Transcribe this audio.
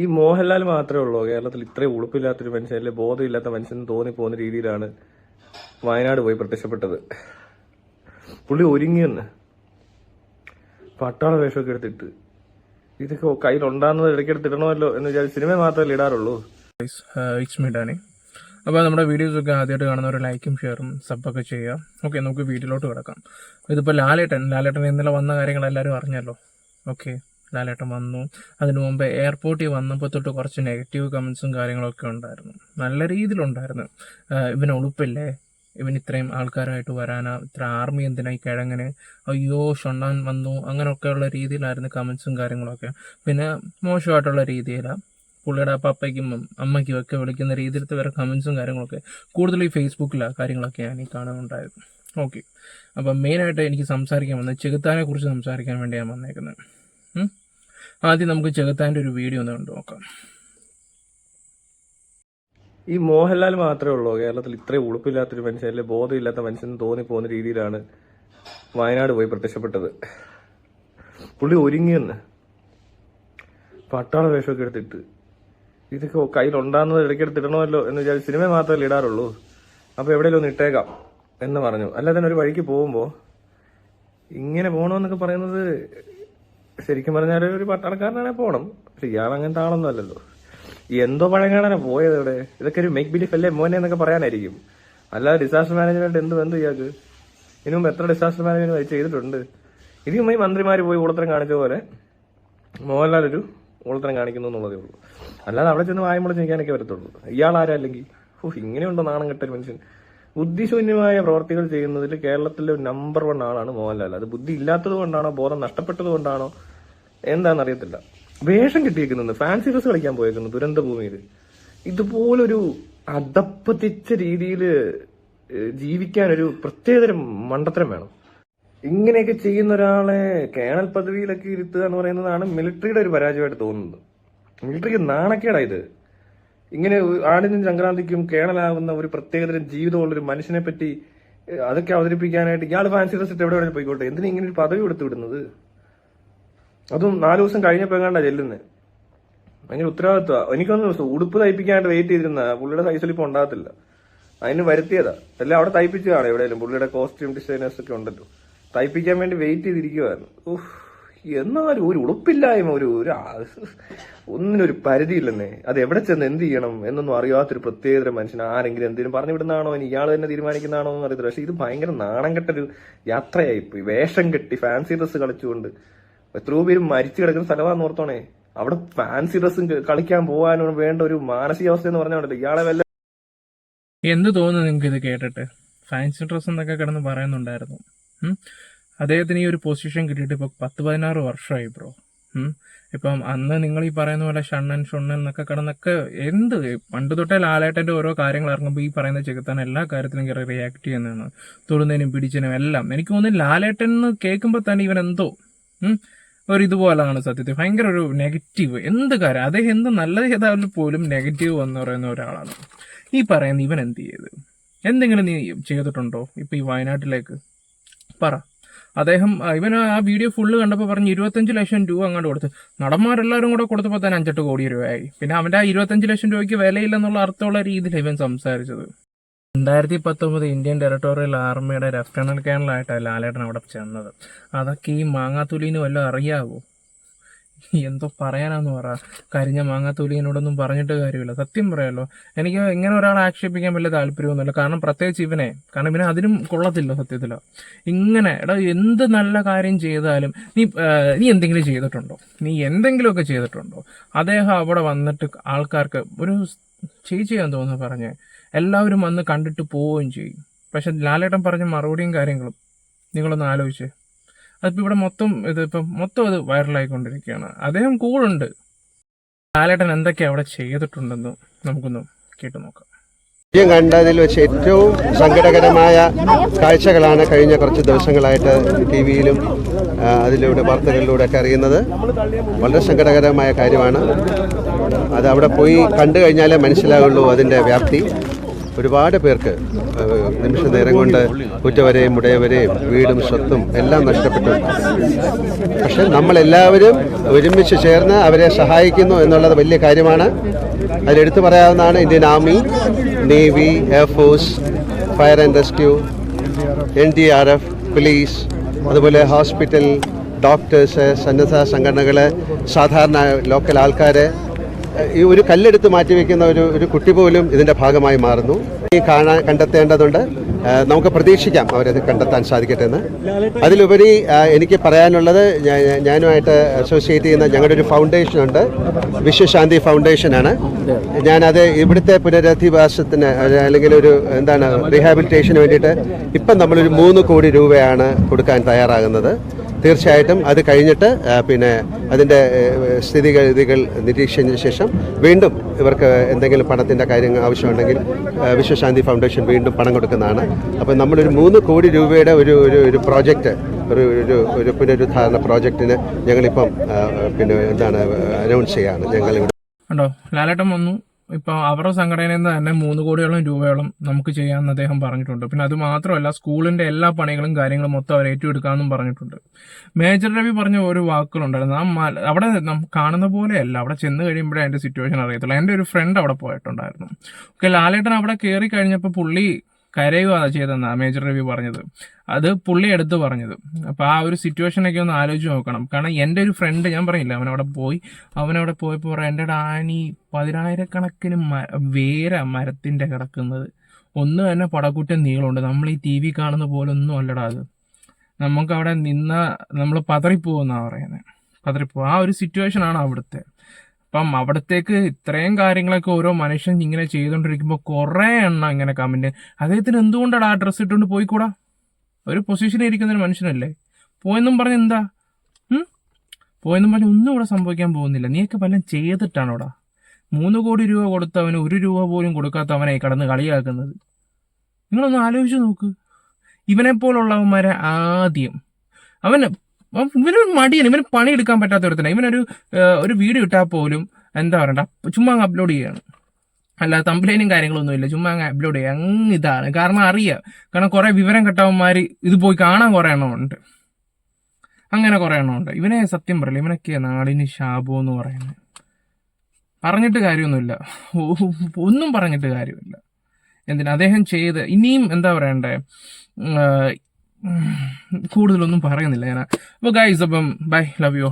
ഈ മോഹൻലാൽ മാത്രമേ ഉള്ളൂ. കേരളത്തിൽ ഇത്രയും ഉളുപ്പില്ലാത്തൊരു മനുഷ്യൻ അല്ലെ ബോധമില്ലാത്ത മനുഷ്യൻ തോന്നി പോകുന്ന രീതിയിലാണ് വയനാട് പോയി പ്രത്യക്ഷപ്പെട്ടത്. പുള്ളി ഒരുങ്ങിയെന്ന് പട്ടാള വേഷമൊക്കെ എടുത്തിട്ട് ഇതൊക്കെ കയ്യിലുണ്ടാകുന്നത് ഇടയ്ക്കെടുത്ത് ഇടണമല്ലോ എന്ന് വിചാരിച്ച് സിനിമ മാത്രമല്ലേ ഇടാറുള്ളൂ. ഡാനി അപ്പോൾ നമ്മുടെ വീഡിയോസൊക്കെ ആദ്യമായിട്ട് കാണുന്നവർ ലൈക്കും ഷെയറും സബ്ബൊക്കെ ചെയ്യുക. ഓക്കെ നമുക്ക് വീഡിയോയിലോട്ട് കിടക്കാം. ഇതിപ്പോൾ ലാലേട്ടൻ ലാലേട്ടൻ ഇന്നലെ വന്ന കാര്യങ്ങൾ എല്ലാവരും അറിഞ്ഞല്ലോ. ഓക്കെ ലാലേട്ടൻ വന്നു. അതിനു മുമ്പ് എയർപോർട്ടിൽ വന്നപ്പോൾ തൊട്ട് കുറച്ച് നെഗറ്റീവ് കമൻസും കാര്യങ്ങളൊക്കെ ഉണ്ടായിരുന്നു. നല്ല രീതിയിലുണ്ടായിരുന്നു. ഇവന് ഉളുപ്പില്ലേ? ഇവൻ ഇത്രയും ആൾക്കാരായിട്ട് വരാനാ? ഇത്ര ആർമി എന്തിനായി കിഴങ്ങന്? അയ്യോ ഷൊണ്ണാൻ വന്നു. അങ്ങനെയൊക്കെയുള്ള രീതിയിലായിരുന്നു കമൻസും കാര്യങ്ങളൊക്കെ. പിന്നെ മോശമായിട്ടുള്ള രീതിയിലാണ് പുള്ളിയുടെ പപ്പയ്ക്കും അമ്മയ്ക്കും ഒക്കെ വിളിക്കുന്ന രീതിയിലത്തെ വരെ കമൻസും കാര്യങ്ങളൊക്കെ കൂടുതൽ ഈ ഫേസ്ബുക്കിലാണ് കാര്യങ്ങളൊക്കെ ഞാൻ ഈ കാണാനുണ്ടായത്. ഓക്കെ. അപ്പം മെയിനായിട്ട് എനിക്ക് സംസാരിക്കാൻ വന്നത് ചെകുത്താനെ കുറിച്ച് സംസാരിക്കാൻ വേണ്ടി ഞാൻ വന്നേക്കുന്നത്. ആദ്യം നമുക്ക് ചെകുത്താന്റെ ഒരു വീഡിയോ ഒന്ന് കണ്ടു നോക്കാം. ഈ മോഹൻലാൽ മാത്രമേ ഉള്ളൂ കേരളത്തിൽ ഇത്രയും ഉളുപ്പില്ലാത്തൊരു മനുഷ്യൻ അല്ലെ ബോധമില്ലാത്ത മനുഷ്യൻ തോന്നി പോകുന്ന രീതിയിലാണ് വയനാട് പോയി പ്രത്യക്ഷപ്പെട്ടത്. പുള്ളി ഒരുങ്ങിയെന്ന് പട്ടാള വേഷമൊക്കെ എടുത്തിട്ട് ഇതൊക്കെ കയ്യിലുണ്ടാകുന്നത് ഇടയ്ക്കെടുത്ത് ഇടണമല്ലോ എന്ന് വിചാരിച്ച് സിനിമ മാത്രമല്ലേ ഇടാറുള്ളൂ. അപ്പോൾ എവിടെയെങ്കിലും ഒന്ന് ഇട്ടേക്കാം എന്ന് പറഞ്ഞു. അല്ലാതെ ഒരു വഴിക്ക് പോകുമ്പോ ഇങ്ങനെ പോകണമെന്നൊക്കെ പറയുന്നത് ശരിക്കും പറഞ്ഞാൽ ഒരു പട്ടാളക്കാരനാണെ പോണം. പക്ഷെ ഇയാൾ അങ്ങനത്തെ ആളൊന്നും അല്ലല്ലോ. എന്തോ പഴങ്ങാണെ പോയത് ഇവിടെ. ഇതൊക്കെ ഒരു മേക്ക് ബിലീഫ് അല്ലേ മോനെ എന്നൊക്കെ പറയാനായിരിക്കും. അല്ലാതെ ഡിസാസ്റ്റർ മാനേജ്മെന്റ് എന്ത് ബന്ധം ഇയാൾക്ക്? ഇതിനു മുമ്പ് എത്ര ഡിസാസ്റ്റർ മാനേജ്മെന്റ് ചെയ്തിട്ടുണ്ട്. ഇതിനു മുമ്പ് ഈ മന്ത്രിമാര് പോയി ഊളത്തരം കാണിച്ച പോലെ മോഹൻലാൽ ഒരു ഊളത്തരം കാണിക്കുന്നു എന്നുള്ളതേ ഉള്ളൂ. അല്ലാതെ അവിടെ ചെന്ന് വായ്മുളച്ച് ചെയ്യാനൊക്കെ വരത്തുള്ളൂ. ഇയാൾ ആരല്ലെങ്കിൽ ഓ ഇങ്ങനെയുണ്ടോ നാണം കെട്ടൊരു മനുഷ്യൻ. ബുദ്ധിശൂന്യമായ പ്രവർത്തികൾ ചെയ്യുന്നതിൽ കേരളത്തിലെ നമ്പർ വൺ ആളാണ് മോഹൻലാൽ. അത് ബുദ്ധി ഇല്ലാത്തത് കൊണ്ടാണോ ബോധം നഷ്ടപ്പെട്ടത് കൊണ്ടാണോ എന്താണെന്ന് അറിയത്തില്ല. വേഷം കിട്ടിയിരിക്കുന്നത് ഫാൻസി ഡ്രസ് കളിക്കാൻ പോയേക്കുന്നു ദുരന്ത ഭൂമിയിൽ ഇതുപോലൊരു അധപ്പതിച്ച രീതിയിൽ ജീവിക്കാൻ ഒരു പ്രത്യേകതരം മണ്ടത്തരം വേണം. ഇങ്ങനെയൊക്കെ ചെയ്യുന്ന ഒരാളെ കേണൽ പദവിയിലൊക്കെ ഇരുത്തുക എന്ന് പറയുന്നതാണ് മിലിറ്ററിയുടെ ഒരു പരാജയമായിട്ട് തോന്നുന്നത്. മിലിറ്ററിക്ക് നാണക്കേടാ ഇത്. ഇങ്ങനെ ആടിനും സംക്രാന്തിക്കും കേണലാവുന്ന ഒരു പ്രത്യേകതരം ജീവിതമുള്ള ഒരു മനുഷ്യനെ പറ്റി അതൊക്കെ അവതരിപ്പിക്കാനായിട്ട് ഇയാൾ ഫാൻസി ഡ്രസ് ഇട്ട് എവിടെ വേണേലും പോയിക്കോട്ടെ. എന്തിനാ ഇങ്ങനെ ഒരു പദവി കൊടുത്തു വിടുന്നത്? അതും നാലു ദിവസം കഴിഞ്ഞപ്പോ എങ്ങാണ്ടാ ചെല്ലുന്നത് ഭയങ്കര ഉത്തരവാദിത്വ. എനിക്കൊന്നും ഉടുപ്പ് തയ്പ്പിക്കാനായിട്ട് വെയിറ്റ് ചെയ്തിരുന്ന പുള്ളിയുടെ സൈസിൽ ഇപ്പൊ ഉണ്ടാകത്തില്ല. അതിന് വരുത്തിയതാ. എല്ലാം അവിടെ തയ്പ്പിച്ചതാണ് എവിടെയെങ്കിലും. പുള്ളിയുടെ കോസ്റ്റ്യൂം ഡിസൈനേഴ്സ് ഒക്കെ ഉണ്ടല്ലോ. തയ്പ്പിക്കാൻ വേണ്ടി വെയിറ്റ് ചെയ്തിരിക്കുവായിരുന്നു. ഉഫ്, എന്നാലും ഒരു ഉളുപ്പില്ലായ്മ ഒരു ഒരു ഒന്നിനൊരു പരിധിയില്ലെന്നേ. അത് എവിടെ ചെന്ന് എന്ത് ചെയ്യണം എന്നൊന്നും അറിയാത്തൊരു പ്രത്യേകതരം മനുഷ്യൻ ആരെങ്കിലും എന്തെങ്കിലും പറഞ്ഞു വിടുന്നതാണോ ഇയാൾ തന്നെ തീരുമാനിക്കുന്നതാണോ എന്ന് അറിയത്തില്ല. പക്ഷെ ഇത് ഭയങ്കര നാണം കെട്ടൊരു യാത്രയായി പോയി. വേഷം കെട്ടി ഫാൻസി ഡ്രസ് കളിച്ചുകൊണ്ട് എത്രയോ പേര് മരിച്ചു കിടക്കുന്ന സ്ഥലമാണെന്ന് ഓർത്തോണേ. അവിടെ ഫാൻസി ഡ്രസ്സും കളിക്കാൻ പോകാനും വേണ്ട ഒരു മാനസികാവസ്ഥ എന്ന് പറഞ്ഞാൽ ഇയാളെ വല്ല എന്ത് തോന്നുന്നു നിങ്ങൾക്ക് ഇത് കേട്ടിട്ട്. ഫാൻസി ഡ്രസ് എന്നൊക്കെ കിടന്ന് പറയുന്നുണ്ടായിരുന്നു. അദ്ദേഹത്തിന് ഈ ഒരു പൊസിഷൻ കിട്ടിയിട്ട് ഇപ്പോൾ പത്ത് പതിനാറ് വർഷമായി ബ്രോ. ഇപ്പം അന്ന് നിങ്ങൾ ഈ പറയുന്ന പോലെ ഷണ്ണൻ ഷൊണ്ണൻ എന്നൊക്കെ കിടന്നൊക്കെ എന്ത്? പണ്ട് തൊട്ടേ ലാലേട്ടന്റെ ഓരോ കാര്യങ്ങൾ ഇറങ്ങുമ്പോൾ ഈ പറയുന്ന ചെകുത്താൻ എല്ലാ കാര്യത്തിലും കയറി റിയാക്ട് ചെയ്യുന്നതാണ്. തൊടുന്നതിനും പിടിച്ചതിനും എല്ലാം. എനിക്ക് തോന്നുന്നു ലാലേട്ടൻ എന്ന് കേൾക്കുമ്പോൾ തന്നെ ഇവൻ എന്തോ ഒരു ഇതുപോലാണ് സത്യത്തിൽ. ഭയങ്കര ഒരു നെഗറ്റീവ് എന്ത് കാര്യം? അദ്ദേഹം എന്ത് നല്ല ചെയ്താലും പോലും നെഗറ്റീവ് എന്ന് പറയുന്ന ഒരാളാണ്. ഈ പറയുന്ന ഇവൻ എന്ത് ചെയ്ത്? എന്തെങ്കിലും നീ ചെയ്തിട്ടുണ്ടോ? ഇപ്പം ഈ വയനാട്ടിലേക്ക്? പറ. അദ്ദേഹം ഇവൻ ആ വീഡിയോ ഫുള്ള് കണ്ടപ്പോൾ പറഞ്ഞ് ഇരുപത്തഞ്ച് ലക്ഷം രൂപ അങ്ങോട്ട് കൊടുത്തു. നടന്മാരെല്ലാവരും കൂടെ കൊടുത്തപ്പോൾ തന്നെ അഞ്ചെട്ട് കോടി രൂപയായി. പിന്നെ അവന്റെ ആ ഇരുപത്തഞ്ച് ലക്ഷം രൂപയ്ക്ക് വിലയില്ലെന്നുള്ള അർത്ഥമുള്ള രീതിയിൽ ഇവൻ സംസാരിച്ചത്. രണ്ടായിരത്തി പത്തൊമ്പത് ഇന്ത്യൻ ടെറിട്ടോറിയൽ ആർമിയുടെ ലഫ്റ്റനന്റ് കേണലായിട്ടാണ് ലാലേട്ടൻ അവിടെ ചെന്നത്. അതൊക്കെ ഈ മാങ്ങാത്തുലിന് വല്ലതും അറിയാവോ? എന്തോ പറയാനാന്ന് പറ. കരിഞ്ഞ മാങ്ങാത്തൂലിയനോടൊന്നും പറഞ്ഞിട്ട് കാര്യമില്ല. സത്യം പറയാലോ. എനിക്ക് ഇങ്ങനെ ഒരാളെ ആക്ഷേപിക്കാൻ വലിയ താല്പര്യമൊന്നുമില്ല. കാരണം പ്രത്യേകിച്ച് ഇവനെ. കാരണം ഇവനെ അതിനും കൊള്ളത്തില്ല സത്യത്തിലോ. ഇങ്ങനെ എടാ എന്ത് നല്ല കാര്യം ചെയ്താലും നീ നീ എന്തെങ്കിലും ചെയ്തിട്ടുണ്ടോ? നീ എന്തെങ്കിലുമൊക്കെ ചെയ്തിട്ടുണ്ടോ? അദ്ദേഹം അവിടെ വന്നിട്ട് ആൾക്കാർക്ക് ഒരു ചേച്ചിയാന്ന് തോന്നുന്നു പറഞ്ഞ്. എല്ലാവരും വന്ന് കണ്ടിട്ട് പോവുകയും ചെയ്യും. പക്ഷെ ലാലേട്ടൻ പറഞ്ഞ മറുപടിയും കാര്യങ്ങളും നിങ്ങളൊന്ന് ആലോചിച്ച്. അതിപ്പോ ഇവിടെ മൊത്തം ഇത് മൊത്തം അത് വൈറലായിക്കൊണ്ടിരിക്കുകയാണ്. അദ്ദേഹം കൂളുണ്ട്. ലാലേട്ടൻ എന്തൊക്കെ അവിടെ ചെയ്തിട്ടുണ്ടെന്നും നമുക്കൊന്ന് കേട്ടു നോക്കാം. ആദ്യം കണ്ടതിൽ വെച്ച് ഏറ്റവും സങ്കടകരമായ കാഴ്ചകളാണ് കഴിഞ്ഞ കുറച്ച് ദിവസങ്ങളായിട്ട് ടി വിയിലും അതിലൂടെ വാർത്തകളിലൂടെ ഒക്കെ അറിയുന്നത്. വളരെ സങ്കടകരമായ കാര്യമാണ്. അത് അവിടെ പോയി കണ്ടു കഴിഞ്ഞാലേ മനസ്സിലാവുള്ളൂ അതിന്റെ വ്യാപ്തി. ഒരുപാട് പേർക്ക് നിമിഷ നേരം കൊണ്ട് ഉറ്റവരെയും ഉടയവരെയും വീടും സ്വത്തും എല്ലാം നഷ്ടപ്പെട്ടു. പക്ഷെ നമ്മളെല്ലാവരും ഒരുമിച്ച് ചേർന്ന് അവരെ സഹായിക്കുന്നു എന്നുള്ളത് വലിയ കാര്യമാണ്. അതിലെടുത്തു പറയാവുന്നതാണ് Indian army navy air force fire and rescue N D R F police അതുപോലെ ഹോസ്പിറ്റൽ ഡോക്ടേഴ്സ് സന്നദ്ധ സംഘടനകൾ സാധാരണ ലോക്കൽ ആൾക്കാർ ഈ ഒരു കല്ലെടുത്ത് മാറ്റിവെക്കുന്ന ഒരു ഒരു കുട്ടി പോലും ഇതിന്റെ ഭാഗമായി മാറുന്നു. ഈ കാണാൻ കണ്ടെത്തേണ്ടതുണ്ട്. നമുക്ക് പ്രതീക്ഷിക്കാം അവരത് കണ്ടെത്താൻ സാധിക്കട്ടെ എന്ന് അതിലുപരി എനിക്ക് പറയാനുള്ളത് ഞാനുമായിട്ട് അസോസിയേറ്റ് ചെയ്യുന്ന ഞങ്ങളുടെ ഒരു ഫൗണ്ടേഷൻ ഉണ്ട്. വിശ്വശാന്തി ഫൗണ്ടേഷനാണ് ഞാനത് ഇവിടുത്തെ പുനരധിവാസത്തിന് അല്ലെങ്കിൽ ഒരു എന്താണ് റീഹാബിലിറ്റേഷന് വേണ്ടിയിട്ട് ഇപ്പം നമ്മളൊരു മൂന്ന് കോടി രൂപയാണ് കൊടുക്കാൻ തയ്യാറാകുന്നത്. തീർച്ചയായിട്ടും അത് കഴിഞ്ഞിട്ട് പിന്നെ അതിന്റെ സ്ഥിതിഗതികൾ നിരീക്ഷിച്ചതിന് ശേഷം വീണ്ടും ഇവർക്ക് എന്തെങ്കിലും പണത്തിന്റെ കാര്യങ്ങൾ ആവശ്യമുണ്ടെങ്കിൽ വിശ്വശാന്തി ഫൗണ്ടേഷൻ വീണ്ടും പണം കൊടുക്കുന്നതാണ്. അപ്പോൾ നമ്മളൊരു മൂന്ന് കോടി രൂപയുടെ ഒരു ഒരു ഒരു പ്രോജക്റ്റ് ഒരു ഒരു ഒരു പുനരുദ്ധാരണ പ്രോജക്റ്റിന് ഞങ്ങളിപ്പം പിന്നെ എന്താണ് അനൗൺസ് ചെയ്യാണ്. ഞങ്ങൾ കണ്ടോ ലാലേട്ടൻ വന്നു. ഇപ്പൊ അവരുടെ സംഘടനയിൽ നിന്ന് തന്നെ മൂന്ന് കോടിയോളം രൂപയോളം നമുക്ക് ചെയ്യാമെന്ന് അദ്ദേഹം പറഞ്ഞിട്ടുണ്ട്. പിന്നെ അത് മാത്രമല്ല സ്കൂളിന്റെ എല്ലാ പണികളും കാര്യങ്ങളും മൊത്തം അവർ ഏറ്റെടുക്കാമെന്നും പറഞ്ഞിട്ടുണ്ട്. മേജർ രവി പറഞ്ഞ ഒരു വാക്കുകളുണ്ടായിരുന്നു. മല അവിടെ നാം കാണുന്ന പോലെയല്ല. അവിടെ ചെന്ന് കഴിയുമ്പോഴേ അതിന്റെ സിറ്റുവേഷൻ അറിയത്തുള്ളൂ. എന്റെ ഒരു ഫ്രണ്ട് അവിടെ പോയിട്ടുണ്ടായിരുന്നു. ഓക്കെ ലാലേട്ടൻ അവിടെ കയറി കഴിഞ്ഞപ്പോൾ പുള്ളി കരയുകയാണ് ചെയ്തെന്നാ മേജർ രവി പറഞ്ഞത്. അത് പുള്ളി എടുത്ത് പറഞ്ഞത്. അപ്പൊ ആ ഒരു സിറ്റുവേഷനൊക്കെ ഒന്ന് ആലോചിച്ച് നോക്കണം. കാരണം എന്റെ ഒരു ഫ്രണ്ട് ഞാൻ പറയില്ല അവനവിടെ പോയി. അവനവിടെ പോയപ്പോൾ പറയാം എന്റെ ഡാനി പതിനായിരക്കണക്കിന് മ- വേര മരത്തിന്റെ കിടക്കുന്നത്. ഒന്ന് തന്നെ പടക്കുറ്റം നീളമുണ്ട്. നമ്മൾ ഈ ടി വി കാണുന്ന പോലെ ഒന്നും അല്ലടാ അത്. നമുക്ക് അവിടെ നിന്ന നമ്മൾ പതറിപ്പോകുന്നാണ് പറയുന്നത് പതറിപ്പോ ആ ഒരു സിറ്റുവേഷൻ ആണ് അവിടുത്തെ. അപ്പം അവിടത്തേക്ക് ഇത്രയും കാര്യങ്ങളൊക്കെ ഓരോ മനുഷ്യൻ ഇങ്ങനെ ചെയ്തുകൊണ്ടിരിക്കുമ്പോൾ കുറേ എണ്ണം ഇങ്ങനെ കമന്റ് അദ്ദേഹത്തിന് എന്തുകൊണ്ടാണ് ആ ഡ്രസ്സ് ഇട്ടുകൊണ്ട് പോയിക്കൂടാ? ഒരു പൊസിഷനിൽ ഇരിക്കുന്ന ഒരു മനുഷ്യനല്ലേ? പോയെന്നും പറഞ്ഞ് എന്താ? പോയെന്നും പറഞ്ഞ് ഒന്നും ഇവിടെ സംഭവിക്കാൻ പോകുന്നില്ല. നീയൊക്കെ വല്ലതും ചെയ്തിട്ടാണോടാ? മൂന്ന് കോടി രൂപ കൊടുത്തവന് ഒരു രൂപ പോലും കൊടുക്കാത്തവനെ കടന്ന് കളിയാക്കുന്നത്. നിങ്ങളൊന്ന് ആലോചിച്ച് നോക്ക്. ഇവനെ പോലുള്ളവന്മാരെ ആദ്യം അവന് ഇവനൊരു മടിയാണ്. ഇവന് പണിയെടുക്കാൻ പറ്റാത്ത ഒരുത്തന ഇവനൊരു ഒരു വീഡിയോ ഇട്ടാൽ പോലും എന്താ പറയണ്ട ചുമ്മാ അങ്ങ് അപ്ലോഡ് ചെയ്യാണ്. അല്ല തമ്പ്ലൈനും കാര്യങ്ങളൊന്നും ഇല്ല. ചുമ്മാ അങ്ങ് അപ്ലോഡ് ചെയ്യുക അങ്ങ് ഇതാണ്. കാരണം അറിയാം. കാരണം കുറെ വിവരം കെട്ടവന്മാർ ഇത് പോയി കാണാൻ കുറെ എണ്ണമുണ്ട് അങ്ങനെ കുറെ എണ്ണമുണ്ട് ഇവനെ സത്യം പറയില്ല ഇവനൊക്കെ നാടിന് ശാപം എന്ന് പറയുന്നത്. പറഞ്ഞിട്ട് കാര്യമൊന്നുമില്ല. ഒന്നും പറഞ്ഞിട്ട് കാര്യമില്ല. എന്തിനാ? അദ്ദേഹം ചെയ്ത് ഇനിയും എന്താ പറയണ്ടേ? കൂടുതലൊന്നും പറയുന്നില്ല ഞാൻ അപ്പോൾ ഗൈസ് അപ്പം ബൈ ലവ് യു